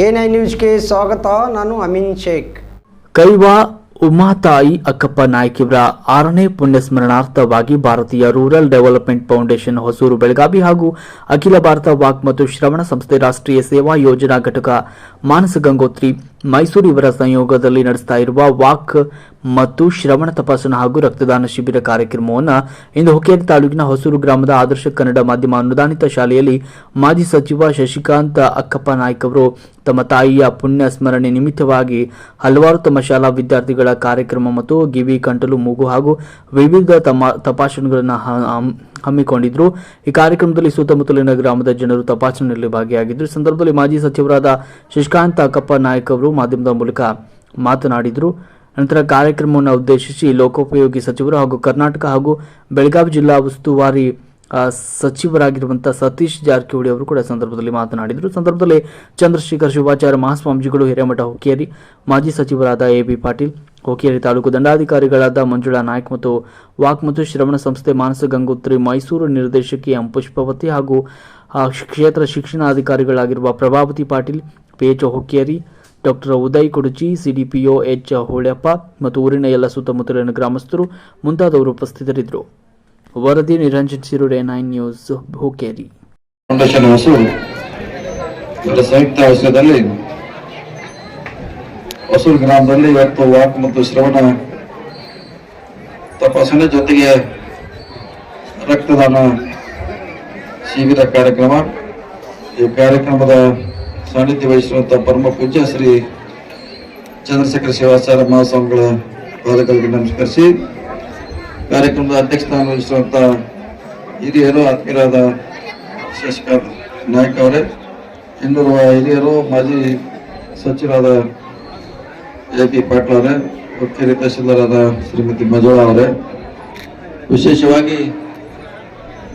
A I ನ್ಯೂಸ್ಗೆ ಸ್ವಾಗತ. ನಾನು ಅಮಿನ್ ಶೇಖ್. ಕೈವಾ ಉಮಾತಾಯಿ ಅಕ್ಕಪ್ಪ ನಾಯ್ಕ ಇವರ ಆರನೇ ಪುಣ್ಯಸ್ಮರಣಾರ್ಥವಾಗಿ Bharatiya rural development foundation Hosur Belagavi ಹಾಗೂ ಅಖಿಲ ಭಾರತ ವಾಕ್ ಮತ್ತು ಶ್ರವಣ ಸಂಸ್ಥೆ ರಾಷ್ಟ್ರೀಯ ಸೇವಾ ಯೋಜನಾ ಘಟಕ ಮಾನಸ ಗಂಗೋತ್ರಿ ಮೈಸೂರು ಇವರ ಸಂಯೋಗದಲ್ಲಿ ನಡೆಸ್ತಾ ಇರುವ ವಾಕ್ ಮತ್ತು ಶ್ರವಣ ತಪಾಸಣೆ ಹಾಗೂ ರಕ್ತದಾನ ಶಿಬಿರ ಕಾರ್ಯಕ್ರಮವನ್ನು ಇಂದು ಹೊಕೇರಿ ತಾಲೂಕಿನ ಹೊಸೂರು ಗ್ರಾಮದ ಆದರ್ಶ ಕನ್ನಡ ಮಾಧ್ಯಮ ಅನುದಾನಿತ ಶಾಲೆಯಲ್ಲಿ ಮಾಜಿ ಸಚಿವ ಶಶಿಕಾಂತ ಅಕ್ಕಪ್ಪ ನಾಯ್ಕ್ ಅವರು ತಮ್ಮ ತಾಯಿಯ ಪುಣ್ಯ ಸ್ಮರಣೆ ನಿಮಿತ್ತವಾಗಿ ಹಲವಾರು ತಮ್ಮ ಶಾಲಾ ವಿದ್ಯಾರ್ಥಿಗಳ ಕಾರ್ಯಕ್ರಮ ಮತ್ತು ಗಿವಿ ಕಂಟಲು ಮೂಗು ಹಾಗೂ ವಿವಿಧ ತಮ್ಮ ತಪಾಸಣೆಗಳನ್ನು ಹಮ್ಮಿಕೊಂಡಿದ್ರು. ಈ ಕಾರ್ಯಕ್ರಮದಲ್ಲಿ ಸುತ್ತಮುತ್ತಲಿನ ಗ್ರಾಮದ ಜನರು ತಪಾಸಣೆಯಲ್ಲಿ ಭಾಗಿಯಾಗಿದ್ದರು ಸಂದರ್ಭದಲ್ಲಿ ಮಾಜಿ ಸಚಿವರಾದ ಶಶಿಕಾಂತ ಅಕ್ಕಪ್ಪ ನಾಯ್ಕ್ ಅವರು ಮಾಧ್ಯಮದ ಮೂಲಕ ಮಾತನಾಡಿದರು. ನಂತರ ಕಾರ್ಯಕ್ರಮವನ್ನು ಉದ್ದೇಶಿಸಿ ಲೋಕೋಪಯೋಗಿ ಸಚಿವರು ಹಾಗೂ ಕರ್ನಾಟಕ ಹಾಗೂ ಬೆಳಗಾವಿ ಜಿಲ್ಲಾ ಉಸ್ತುವಾರಿ ಸಚಿವರಾಗಿರುವಂಥ ಸತೀಶ್ ಜಾರಕಿಹೊಳಿ ಅವರು ಕೂಡ ಸಂದರ್ಭದಲ್ಲಿ ಮಾತನಾಡಿದರು. ಸಂದರ್ಭದಲ್ಲಿ ಚಂದ್ರಶೇಖರ್ ಶಿವಾಚಾರ್ಯ ಮಹಾಸ್ವಾಮೀಜಿಗಳು, ಹಿರೇಮಠ ಹುಕ್ಕೇರಿ ಮಾಜಿ ಸಚಿವರಾದ ಎ ಬಿ ಪಾಟೀಲ್ ಹುಕ್ಕೇರಿ ತಾಲೂಕು ದಂಡಾಧಿಕಾರಿಗಳಾದ ಮಂಜುಳಾ ನಾಯ್ಕ್ ಮತ್ತು ವಾಕ್ ಮತ್ತು ಶ್ರವಣ ಸಂಸ್ಥೆ ಮಾನಸ ಗಂಗೋತ್ರಿ ಮೈಸೂರು ನಿರ್ದೇಶಕಿ ಎಂ ಪುಷ್ಪವತಿ ಹಾಗೂ ಕ್ಷೇತ್ರ ಶಿಕ್ಷಣಾಧಿಕಾರಿಗಳಾಗಿರುವ Prabhavati Patil, P H Hukkeri doctor Uday Kuduchi, CDPO H Holyappa ಮತ್ತು ಊರಿನ ಎಲ್ಲ ಸುತ್ತಮುತ್ತಲಿನ ಗ್ರಾಮಸ್ಥರು ಮುಂತಾದವರು ಉಪಸ್ಥಿತರಿದ್ದರು. ವರದಿ Niranjan Sirude nine news Hukkeri foundation ಸಂಯುಕ್ತ ಆಶ್ರಯದಲ್ಲಿ ಹೊಸೂರು ಗ್ರಾಮದಲ್ಲಿ ಇವತ್ತು ವಾಕ್ ಮತ್ತು ಶ್ರವಣ ತಪಾಸಣೆ ಜೊತೆಗೆ ರಕ್ತದಾನ ಶಿಬಿರ ಕಾರ್ಯಕ್ರಮ. ಈ ಕಾರ್ಯಕ್ರಮದ ಸಾನ್ನಿಧ್ಯ ವಹಿಸುವಂಥ ಪರಮ ಪೂಜ್ಯ ಶ್ರೀ ಚಂದ್ರಶೇಖರ ಶಿವಾಚಾರ್ಯ ಮಹಾಸ್ವಾಮಿಗಳ ಪಾದಗಳಿಗೆ ನಮಸ್ಕರಿಸಿ, ಕಾರ್ಯಕ್ರಮದ ಅಧ್ಯಕ್ಷಸ್ಥಾನ ವಹಿಸಿರುವಂತ ಹಿರಿಯರು, ಆತ್ಮೀಯರಾದ ಶಶಿಕಾಂತ್ ನಾಯ್ಕ ಅವರೇ ಇನ್ನೂರು ಹಿರಿಯರು, ಮಾಜಿ ಸಚಿವರಾದ ಎ ಪಿ ಪಾಟೀಲ್ ಅವರೇ, ಮುಖ್ಯ ತಹಶೀಲ್ದಾರಾದ ಶ್ರೀಮತಿ ಮಜೋಳ ಅವರೇ. ವಿಶೇಷವಾಗಿ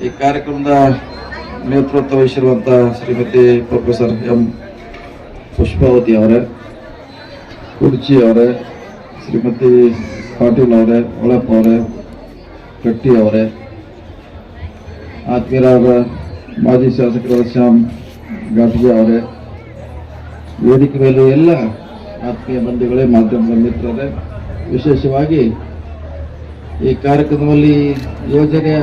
ಈ ಕಾರ್ಯಕ್ರಮದ ನೇತೃತ್ವ ವಹಿಸಿರುವಂಥ ಶ್ರೀಮತಿ ಪ್ರೊಫೆಸರ್ ಎಂ. ಪುಷ್ಪಾವತಿ ಅವರೇ ಕುರ್ಚಿ ಅವರೇ, ಶ್ರೀಮತಿ ಪಾಟೀಲ್ ಅವರೇ ಒಳಪ್ಪ ಅವರೇ ಕಟ್ಟಿ ಅವರೇ, ಆತ್ಮೀಯರಾದ ಮಾಜಿ ಶಾಸಕರಾದ ಶ್ಯಾಮ್ ಘಾಟ್ಗೆ ಅವರೇ, ವೇದಿಕೆ ಮೇಲೆ ಎಲ್ಲ ಆತ್ಮೀಯ ಬಂಧುಗಳೇ, ಮಾಧ್ಯಮದ ಮಿತ್ರರೇ, ವಿಶೇಷವಾಗಿ ಈ ಕಾರ್ಯಕ್ರಮದಲ್ಲಿ ಯೋಜನೆಯ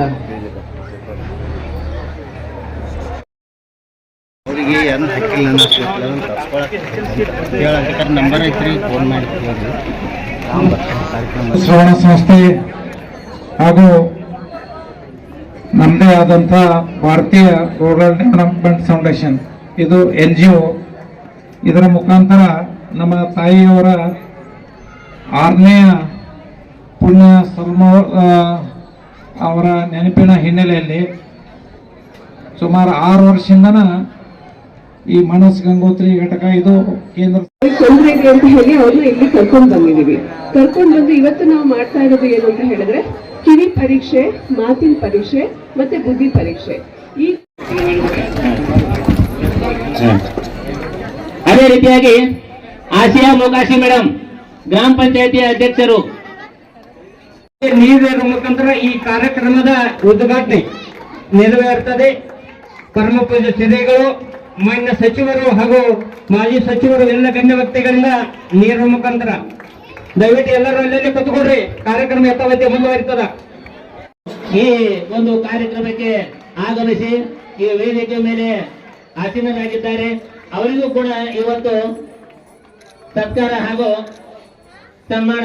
ಅವರಿಗೆ ಏನು ಹಾಕಿಲ್ಲ ನನ್ನ ಹೇಳಕ್ಕೆ ನಂಬರ್ ಐತ್ರಿ ಫೋನ್ ಮಾಡಿ ಶ್ರವಣ ಸಂಸ್ಥೆ ಹಾಗೂ ನಮ್ಮದೇ ಆದಂಥ ಭಾರತೀಯ ರೂರಲ್ ಡೆವಲಪ್ಮೆಂಟ್ ಫೌಂಡೇಶನ್, ಇದು ಎನ್ ಜಿ ಒ ಇದರ ಮುಖಾಂತರ ನಮ್ಮ ತಾಯಿಯವರ ಆರನೆಯ ಪುಣ್ಯ ಸಲ್ಮ ಅವರ ನೆನಪಿನ ಹಿನ್ನೆಲೆಯಲ್ಲಿ ಸುಮಾರು ಆರು ವರ್ಷದಿಂದನ ಈ ಮನಸ್ ಗಂಗೋತ್ರಿ ಘಟಕ ಇದು ಕೇಂದ್ರ ತೊಂದರೆ ಇದೆ ಅಂತ ಹೇಳಿ ಅವ್ರನ್ನ ಇಲ್ಲಿ ಕರ್ಕೊಂಡು ಬಂದಿದೀವಿ. ಕರ್ಕೊಂಡು ಬಂದು ಇವತ್ತು ನಾವು ಮಾಡ್ತಾ ಇರೋದು ಏನು ಅಂತ ಹೇಳಿದ್ರೆ ಕಿವಿ ಪರೀಕ್ಷೆ ಮಾತಿನ ಪರೀಕ್ಷೆ ಮತ್ತೆ ಬುದ್ಧಿ ಪರೀಕ್ಷೆ. ಈ ಅದೇ ರೀತಿಯಾಗಿ ಆಸಿಯಾ ಮೊಕಾಶಿ ಮೇಡಮ್ ಗ್ರಾಮ ಪಂಚಾಯತಿ ಅಧ್ಯಕ್ಷರು. ನೀರು ಮುಖಾಂತರ ಈ ಕಾರ್ಯಕ್ರಮದ ಉದ್ಘಾಟನೆ ನೆರವೇರ್ತದೆ. ಪರಮ ಪೂಜೆ ಮಾನ್ಯ ಸಚಿವರು ಹಾಗೂ ಮಾಜಿ ಸಚಿವರು ಎಲ್ಲ ಗಣ್ಯ ವ್ಯಕ್ತಿಗಳಿಂದ ನೀರಿನ ಮುಖಾಂತರ ದಯವಿಟ್ಟು ಎಲ್ಲರೂ ಅಲ್ಲಲ್ಲಿ ಕೂತ್ಕೊಡ್ರಿ ಕಾರ್ಯಕ್ರಮ ಯಥಾವತಿ ಮುಂದುವರಿತದ. ಈ ಒಂದು ಕಾರ್ಯಕ್ರಮಕ್ಕೆ ಆಗಮಿಸಿ ಈ ವೇದಿಕೆ ಮೇಲೆ ಆಸೀನರಾಗಿದ್ದಾರೆ. ಅವರಿಗೂ ಕೂಡ ಇವತ್ತು ಸತ್ಕಾರ ಹಾಗೂ ಸನ್ಮಾನ